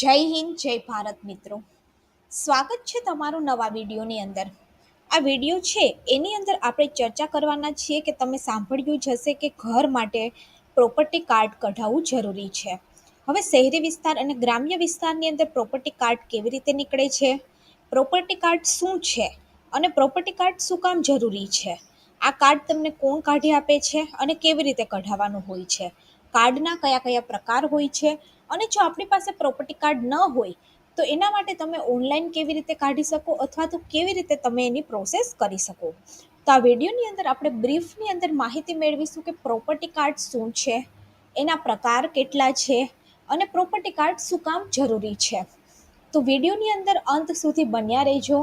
જય હિન્દ, જય ભારત મિત્રો. સ્વાગત છે તમારું નવા વિડીયોની અંદર. આ વીડિયો છે, એની અંદર આપણે ચર્ચા કરવાના છીએ કે તમે સાંભળ્યું જ હશે કે ઘર માટે પ્રોપર્ટી કાર્ડ કઢાવવું જરૂરી છે. હવે શહેરી વિસ્તાર અને ગ્રામ્ય વિસ્તારની અંદર પ્રોપર્ટી કાર્ડ કેવી રીતે નીકળે છે? પ્રોપર્ટી કાર્ડ શું છે? અને પ્રોપર્ટી કાર્ડ શું કામ જરૂરી છે? આ કાર્ડ તમને કોણ કાઢી આપે છે? અને કેવી રીતે કઢાવવાનું હોય છે? કાર્ડના કયા કયા પ્રકાર હોય છે? અને જો આપણી પાસે પ્રોપર્ટી કાર્ડ ન હોય, તો એના માટે તમે ઓનલાઈન કેવી રીતે કાઢી શકો અથવા તો કેવી રીતે તમે એની પ્રોસેસ કરી શકો? તો આ વિડીયોની અંદર આપણે બ્રીફની અંદર માહિતી મેળવીશું કે પ્રોપર્ટી કાર્ડ શું છે, એના પ્રકાર કેટલા છે અને પ્રોપર્ટી કાર્ડ શું કામ જરૂરી છે. તો વિડીયોની અંદર અંત સુધી બન્યા રહેજો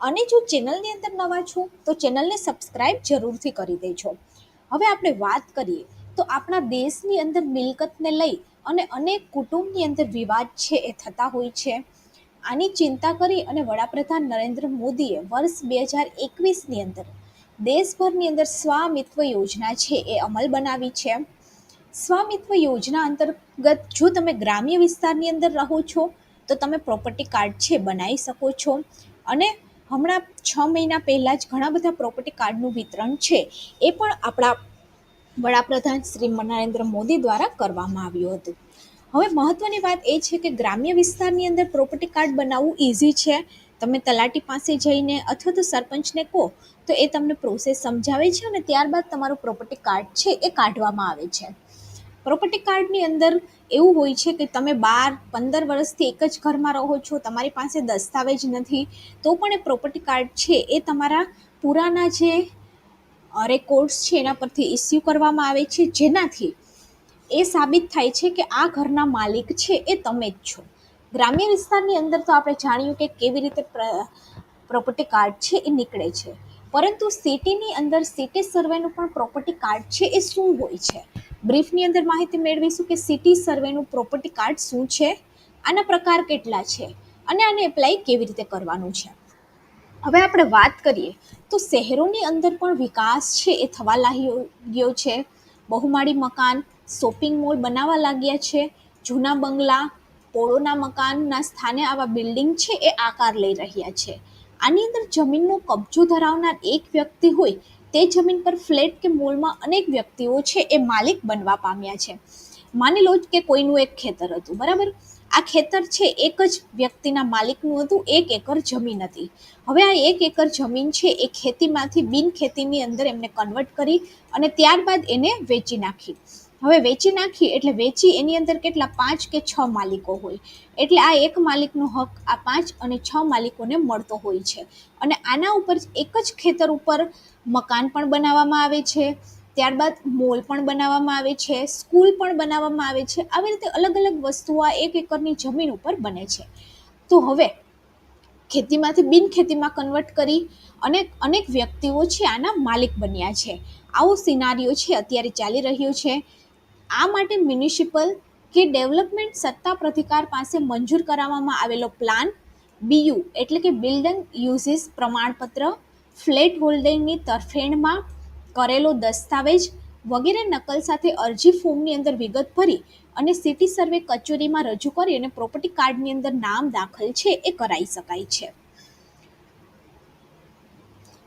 અને જો ચેનલની અંદર નવા છો, તો ચેનલને સબસ્ક્રાઇબ જરૂરથી કરી દેજો. હવે આપણે વાત કરીએ, તો આપણા દેશની અંદર મિલકતને લઈ અને અનેક કુટુંબની અંદર વિવાદ છે એ થતા હોય છે. આની ચિંતા કરી અને વડાપ્રધાન નરેન્દ્ર મોદીએ વર્ષ બે હજાર એકવીસની અંદર દેશભરની અંદર સ્વામિત્વ યોજના છે એ અમલ બનાવી છે. સ્વામિત્વ યોજના અંતર્ગત જો તમે ગ્રામ્ય વિસ્તારની અંદર રહો છો, તો તમે પ્રોપર્ટી કાર્ડ છે બનાવી શકો છો. અને હમણાં છ મહિના પહેલાં જ ઘણા બધા પ્રોપર્ટી કાર્ડનું વિતરણ છે. એ પણ આપણા વડાપ્રધાન શ્રી નરેન્દ્ર મોદી દ્વારા કરવામાં આવ્યું હતું. હવે મહત્ત્વની વાત એ છે કે ગ્રામ્ય વિસ્તારની અંદર પ્રોપર્ટી કાર્ડ બનાવવું ઇઝી છે. તમે તલાટી પાસે જઈને અથવા તો સરપંચને કહો, તો એ તમને પ્રોસેસ સમજાવે છે અને ત્યારબાદ તમારું પ્રોપર્ટી કાર્ડ છે એ કાઢવામાં આવે છે. પ્રોપર્ટી કાર્ડની અંદર એવું હોય છે કે તમે બાર, પંદર વર્ષથી એક જ ઘરમાં રહો છો, તમારી પાસે દસ્તાવેજ નથી, તો પણ એ પ્રોપર્ટી કાર્ડ છે એ તમારા પુરાના જે રેકોર્ડ્સ છે એના પરથી ઇસ્યુ કરવામાં આવે છે. જેનાથી એ સાબિત થાય છે કે આ ઘરના માલિક છે એ તમે જ છો. ગ્રામ્ય વિસ્તારની અંદર તો આપણે જાણ્યું કે કેવી રીતે પ્રોપર્ટી કાર્ડ છે એ નીકળે છે. પરંતુ સિટીની અંદર સિટી સર્વેનું પણ પ્રોપર્ટી કાર્ડ છે એ શું હોય છે? બ્રીફની અંદર માહિતી મેળવીશું કે સિટી સર્વેનું પ્રોપર્ટી કાર્ડ શું છે? આના પ્રકાર કેટલા છે? અને આને એપ્લાય કેવી રીતે કરવાનું છે? હવે આપણે વાત કરીએ તો શહેરોની અંદર પણ વિકાસ છે એ થવા લાગ્યો છે. બહુમાળી મકાન શોપિંગ મોલ બનાવવા લાગ્યા છે. જૂના બંગલા, પોળોના મકાનના સ્થાને આવા બિલ્ડિંગ છે એ આકાર લઈ રહ્યા છે. આની અંદર જમીનનો કબજો ધરાવનાર એક વ્યક્તિ હોય તે જમીન પર ફ્લેટ કે મોલમાં અનેક વ્યક્તિઓ છે એ માલિક બનવા પામ્યા છે. માની લો કે કોઈનું એક ખેતર હતું, બરાબર? આ ખેતર છે એક જ વ્યક્તિના માલિકનું હતું, એક એકર જમીન હતી. હવે આ એક એકર જમીન છે, એ ખેતીમાંથી, બિન ખેતીની અંદર એમને કન્વર્ટ કરી અને ત્યારબાદ એને વેચી નાખી. હવે વેચી નાખી એટલે વેચી એની અંદર કેટલા? પાંચ કે છ માલિકો હોય. એટલે આ એક માલિકનો હક, આ પાંચ અને છ માલિકોને મળતો હોય છે. અને આના ઉપર એક જ ખેતર ઉપર મકાન પણ બનાવવામાં આવે છે. ત્યારબાદ મોલ પણ બનાવવામાં આવે છે. સ્કૂલ પણ બનાવવામાં આવે છે. આવી રીતે અલગ અલગ વસ્તુઓ આ એક એકરની જમીન ઉપર બને છે. તો હવે ખેતીમાંથી બિન ખેતીમાં કન્વર્ટ કરી અનેક અનેક વ્યક્તિઓ છે આના માલિક બન્યા છે. આવો સિનારીઓ છે અત્યારે ચાલી રહ્યો છે. આ માટે મ્યુનિસિપલ કે ડેવલપમેન્ટ સત્તા પ્રતિકાર પાસે મંજૂર કરાવવામાં આવેલો પ્લાન બીયુ એટલે કે બિલ્ડિંગ યુઝિસ પ્રમાણપત્ર ફ્લેટ હોલ્ડિંગની તરફેણમાં કરેલો દસ્તાવેજ વગેરે નકલ સાથે અરજી ફોર્મની અંદર વિગત ભરી અને સિટી સર્વે કચેરીમાં રજૂ કરી અને પ્રોપર્ટી કાર્ડની અંદર નામ દાખલ છે એ કરાવી શકાય છે.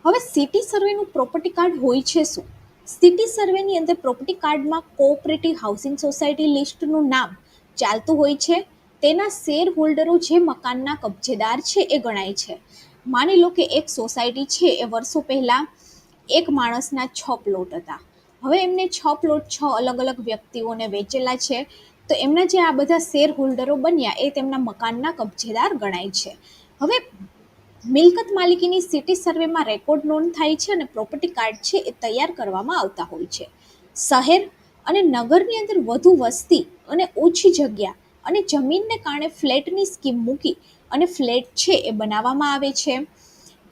હવે સિટી સર્વેનું પ્રોપર્ટી કાર્ડ હોય છે શું? સિટી સર્વેની અંદર પ્રોપર્ટી કાર્ડમાં કોઓપરેટિવ હાઉસિંગ સોસાયટી લિસ્ટનું નામ ચાલતું હોય છે. તેના શેર હોલ્ડરો જે મકાનના કબજેદાર છે એ ગણાય છે. માની લો કે એક સોસાયટી છે એ વર્ષો પહેલાં એક માણસના છ પ્લોટ હતા. હવે એમને છ પ્લોટ, છ અલગ અલગ વ્યક્તિઓને વેચેલા છે. તો એમના જે આ બધા શેર હોલ્ડરો બન્યા એ તેમના મકાનના કબજેદાર ગણાય છે. હવે મિલકત માલિકીની સિટી સર્વેમાં રેકોર્ડ નોંધ થાય છે અને પ્રોપર્ટી કાર્ડ છે એ તૈયાર કરવામાં આવતા હોય છે. શહેર અને નગરની અંદર વધુ વસ્તી અને ઓછી જગ્યા અને જમીનને કારણે ફ્લેટની સ્કીમ મૂકી અને ફ્લેટ છે એ બનાવવામાં આવે છે.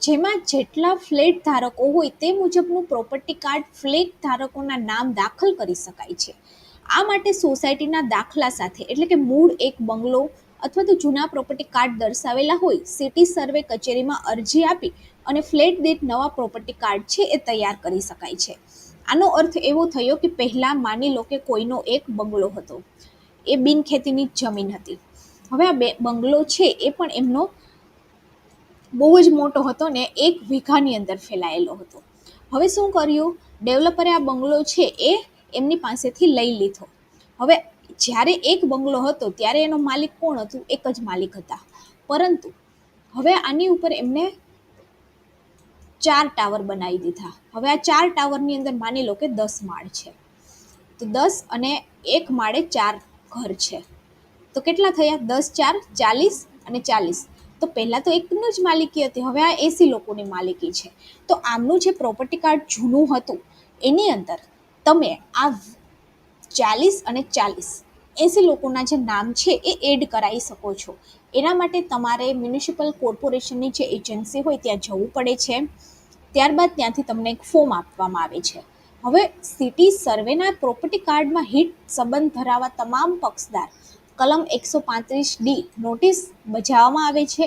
જેમાં જેટલા ફ્લેટ ધારકો હોય તે મુજબનું પ્રોપર્ટી કાર્ડ ફ્લેટ ધારકોના નામ દાખલ કરી શકાય છે. આ માટે સોસાયટીના દાખલા સાથે, એટલે કે મૂળ એક બંગલો અથવા તો જૂના પ્રોપર્ટી કાર્ડ દર્શાવેલા હોય, સિટી સર્વે કચેરીમાં અરજી આપી અને ફ્લેટ દીઠ નવા પ્રોપર્ટી કાર્ડ છે એ તૈયાર કરી શકાય છે. આનો અર્થ એવો થયો કે પહેલાં માની લો કે કોઈનો એક બંગલો હતો. એ બિનખેતીની જમીન હતી. હવે આ બે બંગલો છે એ પણ એમનો બહુ જ મોટો હતો ને એક વીઘાની અંદર ફેલાયેલો હતો. હવે શું કર્યું? ડેવલપરે આ બંગલો છે એ એમની પાસેથી લઈ લીધો. હવે જ્યારે એક બંગલો હતો ત્યારે એનો માલિક કોણ હતું? એક જ માલિક હતા. પરંતુ હવે આની ઉપર એમને ચાર ટાવર બનાવી દીધા. હવે આ ચાર ટાવરની અંદર માની લો કે દસ માળ છે. તો દસ અને એક માળે ચાર ઘર છે. તો કેટલા થયા? દસ, ચાર, ચાલીસ અને ચાલીસ. તો પહેલાં તો એકનું જ માલિકી હતી, હવે આ એસી લોકોની માલિકી છે. તો આમનું જે પ્રોપર્ટી કાર્ડ જૂનું હતું, એની અંદર તમે આ ચાલીસ અને ચાલીસ એસી લોકોના જે નામ છે, એ એડ કરાવી શકો છો. એના માટે તમારે મ્યુનિસિપલ કોર્પોરેશનની જે એજન્સી હોય, ત્યાં જવું પડે છે. ત્યારબાદ ત્યાંથી તમને એક ફોર્મ આપવામાં આવે છે. હવે સિટી સર્વેના પ્રોપર્ટી કાર્ડમાં હિટ સંબંધ ધરાવવા તમામ પક્ષદાર કલમ એકસો પાંત્રીસ ડી નોટિસ બજાવવામાં આવે છે.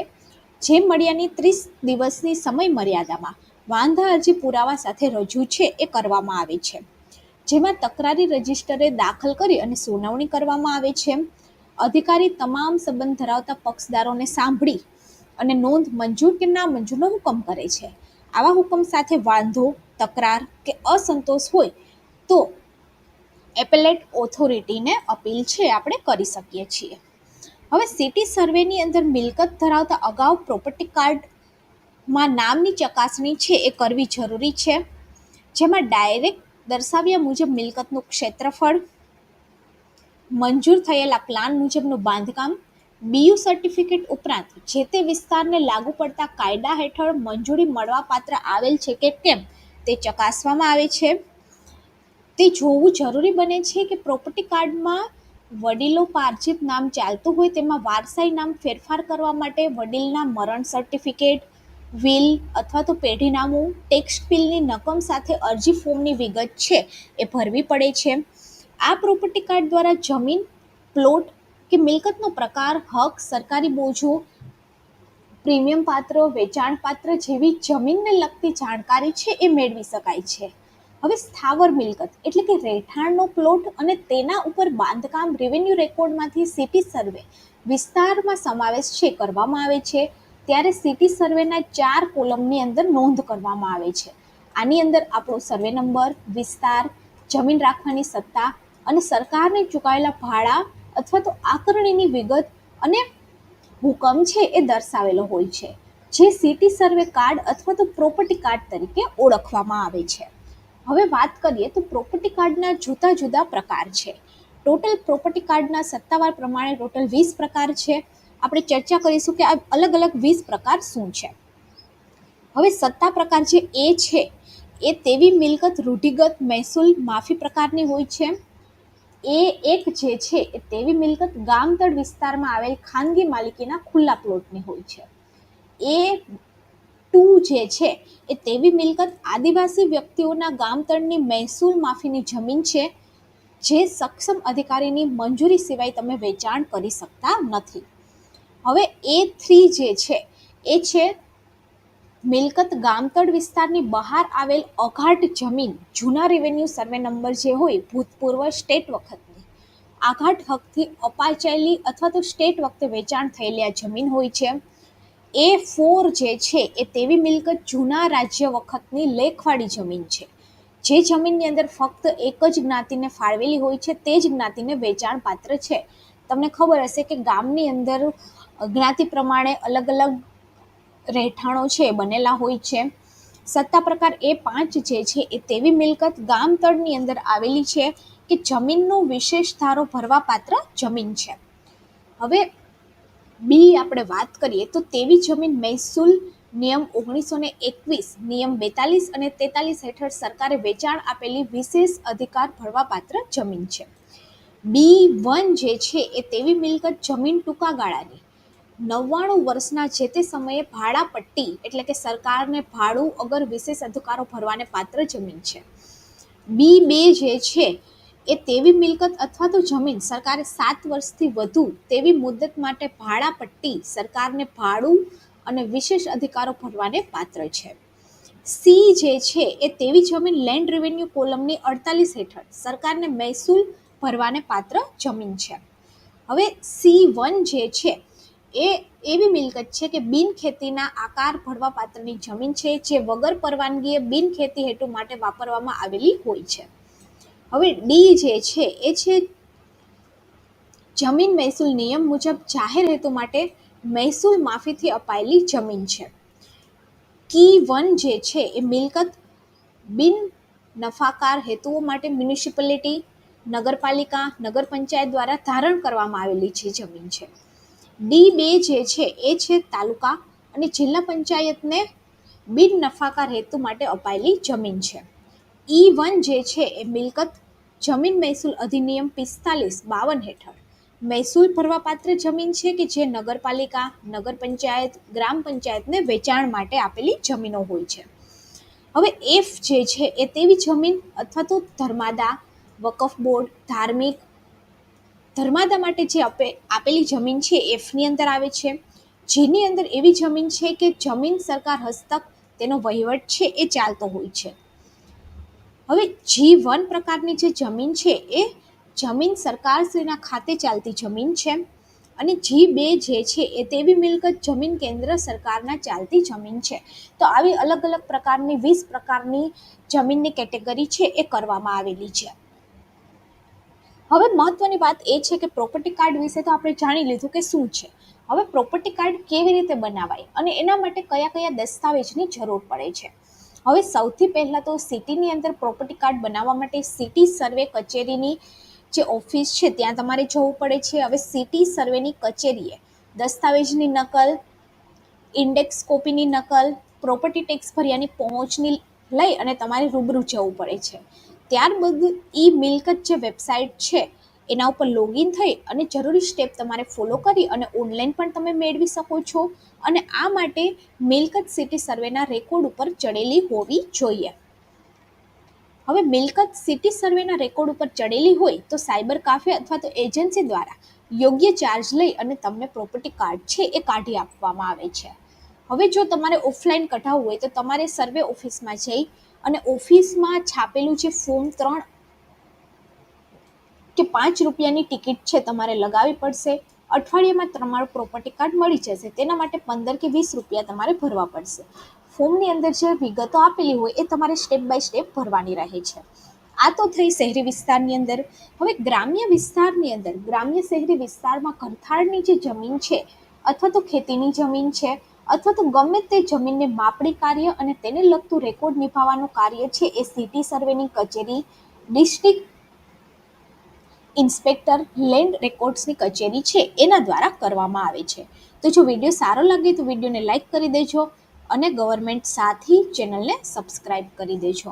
જે મળ્યાની ત્રીસ દિવસની સમય મર્યાદામાં વાંધા અરજી પુરાવા સાથે રજૂ છે એ કરવામાં આવે છે. જેમાં તકરારી રજિસ્ટરે દાખલ કરી અને સુનાવણી કરવામાં આવે છે. અધિકારી તમામ સંબંધ ધરાવતા પક્ષદારોને સાંભળી અને નોંધ મંજૂર કે ના મંજૂરનો હુકમ કરે છે. આવા હુકમ સાથે વાંધો, તકરાર કે અસંતોષ હોય તો એપેલેટ ઓથોરિટીને અપીલ છે આપણે કરી શકીએ છીએ. હવે સિટી સર્વેની અંદર મિલકત ધરાવતા અગાઉ પ્રોપર્ટી કાર્ડમાં નામની ચકાસણી છે એ કરવી જરૂરી છે. જેમાં ડાયરેક્ટ દર્શાવ્યા મુજબ મિલકતનું ક્ષેત્રફળ, મંજૂર થયેલા પ્લાન મુજબનું બાંધકામ, બીયુ સર્ટિફિકેટ ઉપરાંત જે તે વિસ્તારને લાગુ પડતા કાયદા હેઠળ મંજૂરી મળવાપાત્ર આવેલ છે કે કેમ તે ચકાસવામાં આવે છે. તે જોવું જરૂરી બને છે કે પ્રોપર્ટી કાર્ડમાં વડીલો પાર્જિત નામ ચાલતું હોય તેમાં વારસાઈ નામ ફેરફાર કરવા માટે વડીલના મરણ સર્ટિફિકેટ વિલ અથવા તો પેઢીનામું ટેક્સ બિલની નકમ સાથે અરજી ફોર્મની વિગત છે, એ ભરવી પડે છે. આ પ્રોપર્ટી કાર્ડ દ્વારા જમીન પ્લોટ કે મિલકતનો પ્રકાર, હક, સરકારી બોજો, પ્રીમિયમ પાત્ર, વેચાણ પાત્ર જેવી જમીનને લગતી જાણકારી છે એ મેળવી શકાય છે. હવે સ્થાવર મિલકત એટલે કે રહેઠાણનો પ્લોટ અને તેના ઉપર બાંધકામ રેવન્યુ રેકોર્ડમાંથી સિટી સર્વે વિસ્તારમાં સમાવેશ છે, કરવામાં આવે છે. ત્યારે સિટી સર્વેના ચાર કોલમની અંદર નોંધ કરવામાં આવે છે. આની અંદર આપણો સર્વે નંબર વિસ્તાર, જમીન રાખવાની સત્તા અને સરકારને ચૂકાયેલા ભાડા અથવા તો આકરણીની વિગત અને હુકમ છે એ દર્શાવેલો હોય છે, જે સિટી સર્વે કાર્ડ અથવા તો પ્રોપર્ટી કાર્ડ તરીકે ઓળખવામાં આવે છે. હવે વાત કરીએ તો પ્રોપર્ટી કાર્ડના જુદા જુદા પ્રકાર છે. ટોટલ પ્રોપર્ટી કાર્ડના સત્તાવાર પ્રમાણે ટોટલ વીસ પ્રકાર છે. આપણે ચર્ચા કરીશું કે આ અલગ અલગ વીસ પ્રકાર શું છે. હવે સત્તા પ્રકાર જે એ છે, એ તેવી મિલકત, રૂઢિગત, મહેસૂલ, માફી પ્રકારની હોય છે. એ એક જે છે, એ તેવી મિલકત ગામતળ વિસ્તારમાં આવેલ ખાનગી માલિકીના ખુલ્લા પ્લોટની હોય છે. એ ટુ જે છે એ તેવી મિલકત આદિવાસી વ્યક્તિઓના ગામતળની મહેસૂલ માફીની જમીન છે જે સક્ષમ અધિકારીની મંજૂરી સિવાય તમે વેચાણ કરી શકતા નથી. હવે એ થ્રી જે છે, એ છે મિલકત ગામતળ વિસ્તારની બહાર આવેલ અઘાટ જમીન, જૂના રેવન્યુ સર્વે નંબર જે હોય, ભૂતપૂર્વ સ્ટેટ વખતની. આઘાટ હકથી અપાચેલી અથવા તો સ્ટેટ વખતે વેચાણ થયેલી આ જમીન હોય છે. એ ફોર જે છે એ તેવી મિલકત જૂના રાજ્ય વખતની લેખવાળી જમીન છે. જે જમીનની અંદર ફક્ત એક જ જ્ઞાતિને ફાળવેલી હોય છે, તે જ જ્ઞાતિને વેચાણ પાત્ર છે. તમને ખબર હશે કે ગામની અંદર જ્ઞાતિ પ્રમાણે અલગ અલગ રહેઠાણો છે, બનેલા હોય છે. સત્તા પ્રકાર એ પાંચ જે છે એ તેવી મિલકત ગામતળની અંદર આવેલી છે કે જમીનનો વિશેષ ધારો ભરવા પાત્ર જમીન છે. હવે બી આપણે વાત કરીએ તો તેવી જમીન મહેસૂલ નિયમ ઓગણીસો ને એકવીસ, નિયમ બેતાલીસ અને તેતાલીસ હેઠળ સરકારે વેચાણ આપેલી વિશેષ અધિકાર ભરવાપાત્ર જમીન છે. બી વન જે છે એ તેવી મિલકત જમીન ટૂંકા ગાળાની. નવ્વાણું વર્ષના જે તે સમયે ભાડાપટ્ટી એટલે કે સરકારને ભાડું અગર વિશેષ અધિકારો ભરવાને પાત્ર જમીન છે. બી બે જે છે એ તેવી મિલકત અથવા તો જમીન સરકારે સાત વર્ષથી વધુ તેવી મુદત માટે ભાડાપટ્ટી સરકારને ભાડું અને વિશેષ અધિકારો ભરવાને પાત્ર છે. સી જે છે એ તેવી જમીન લેન્ડ રેવન્યુ કોલમની અડતાલીસ હેઠળ સરકારને મહેસૂલ ભરવાને પાત્ર જમીન છે. હવે સી વન જે છે એ એવી મિલકત છે કે બિન ખેતીના આકાર ભરવા પાત્રની જમીન છે જે વગર પરવાનગીએ બિન ખેતી હેતુ માટે વાપરવામાં આવેલી હોય છે. હવે ડી જે છે, એ છે જમીન મહેસૂલ નિયમ મુજબ જાહેર હેતુ માટે મહેસૂલ માફીથી અપાયેલી જમીન છે. કી વન જે છે, એ મિલકત બિન નફાકાર હેતુઓ માટે મ્યુનિસિપાલિટી, નગરપાલિકા નગર પંચાયત દ્વારા ધારણ કરવામાં આવેલી છે જમીન છે. ડી બે જે છે, એ છે તાલુકા અને જિલ્લા પંચાયતને બિન નફાકાર હેતુ માટે અપાયેલી જમીન છે. ઈ વન જે છે એ મિલકત જમીન મહેસૂલ અધિનિયમ પિસ્તાલીસ બાવન હેઠળ. મહેસૂલ ભરવાપાત્ર જમીન છે કે જે નગરપાલિકા નગર પંચાયત ગ્રામ પંચાયતને વેચાણ માટે આપેલી જમીનો હોય છે. હવે એફ જે છે એ તેવી જમીન અથવા તો ધર્માદા, વકફ બોર્ડ, ધાર્મિક, ધર્માદા માટે જે આપે, આપેલી જમીન છે એફની અંદર આવે છે. જેની અંદર એવી જમીન છે કે જમીન સરકાર હસ્તક, તેનો વહીવટ છે એ ચાલતો હોય છે. હવે જી વન પ્રકારની જે જમીન છે, એ જમીન સરકારશ્રીના ખાતે ચાલતી જમીન છે અને જી બે જે છે, એ તેવી મિલકત જમીન કેન્દ્ર સરકારના ચાલતી જમીન છે. તો આવી અલગ અલગ પ્રકારની, વીસ પ્રકારની જમીનની કેટેગરી છે, એ કરવામાં આવેલી છે. હવે મહત્વની વાત એ છે કે પ્રોપર્ટી કાર્ડ વિશે તો આપણે જાણી લીધું કે શું છે. હવે પ્રોપર્ટી કાર્ડ કેવી રીતે બનાવાય અને એના માટે કયા કયા દસ્તાવેજની જરૂર પડે છે. હવે સૌથી પહેલાં તો સિટીની અંદર પ્રોપર્ટી કાર્ડ બનાવવા માટે સિટી સર્વે કચેરીની જે ઓફિસ છે, ત્યાં તમારે જવું પડે છે. હવે સિટી સર્વેની કચેરીએ દસ્તાવેજની નકલ, ઇન્ડેક્સ કોપીની નકલ, પ્રોપર્ટી ટેક્સ ભર્યાની પહોંચની લઈ અને તમારે રૂબરૂ જવું પડે છે. ત્યારબાદ ઈ મિલકત જે વેબસાઇટ છે એના ઉપર લોગિન થઈ અને જરૂરી સ્ટેપ તમારે ફોલો કરી અને ઓનલાઈન પણ તમે મેળવી શકો છો. અને આ માટે મિલકત સિટી સર્વેના રેકોર્ડ ઉપર ચડેલી હોવી જોઈએ. હવે મિલકત સિટી સર્વેના રેકોર્ડ ઉપર ચડેલી હોય તો સાયબર કાફે અથવા તો એજન્સી દ્વારા યોગ્ય ચાર્જ લઈ અને તમને પ્રોપર્ટી કાર્ડ છે એ કાઢી આપવામાં આવે છે. હવે જો તમારે ઓફલાઈન કઢાવવું હોય તો તમારે સર્વે ઓફિસમાં જઈ અને ઓફિસમાં છાપેલું જે ફોર્મ ત્રણ કે પાંચ રૂપિયાની ટિકિટ છે તમારે લગાવવી પડશે. અઠવાડિયામાં તમારું પ્રોપર્ટી કાર્ડ મળી જશે. તેના માટે પંદર કે વીસ રૂપિયા તમારે ભરવા પડશે. ફોર્મની અંદર જે વિગતો આપેલી હોય એ તમારે સ્ટેપ બાય સ્ટેપ ભરવાની રહે છે. આ તો થઈ શહેરી વિસ્તારની અંદર. હવે ગ્રામ્ય વિસ્તારની અંદર, ગ્રામ્ય શહેરી વિસ્તારમાં કંથાળની જે જમીન છે અથવા તો ખેતીની જમીન છે અથવા તો ગમે તે જમીનને માપણી કાર્ય અને તેને લગતું રેકોર્ડ નિભાવવાનું કાર્ય છે એ સિટી સર્વેની કચેરી ડિસ્ટ્રિક્ટ ઇન્સ્પેક્ટર લેન્ડ રેકોર્ડ્સની કચેરી છે, એના દ્વારા કરવામાં આવે છે. તો જો વીડિયો સારો લાગે તો વિડીયોને લાઇક કરી દેજો અને ગવર્મેન્ટ સાથી ચેનલને સબસ્ક્રાઈબ કરી દેજો.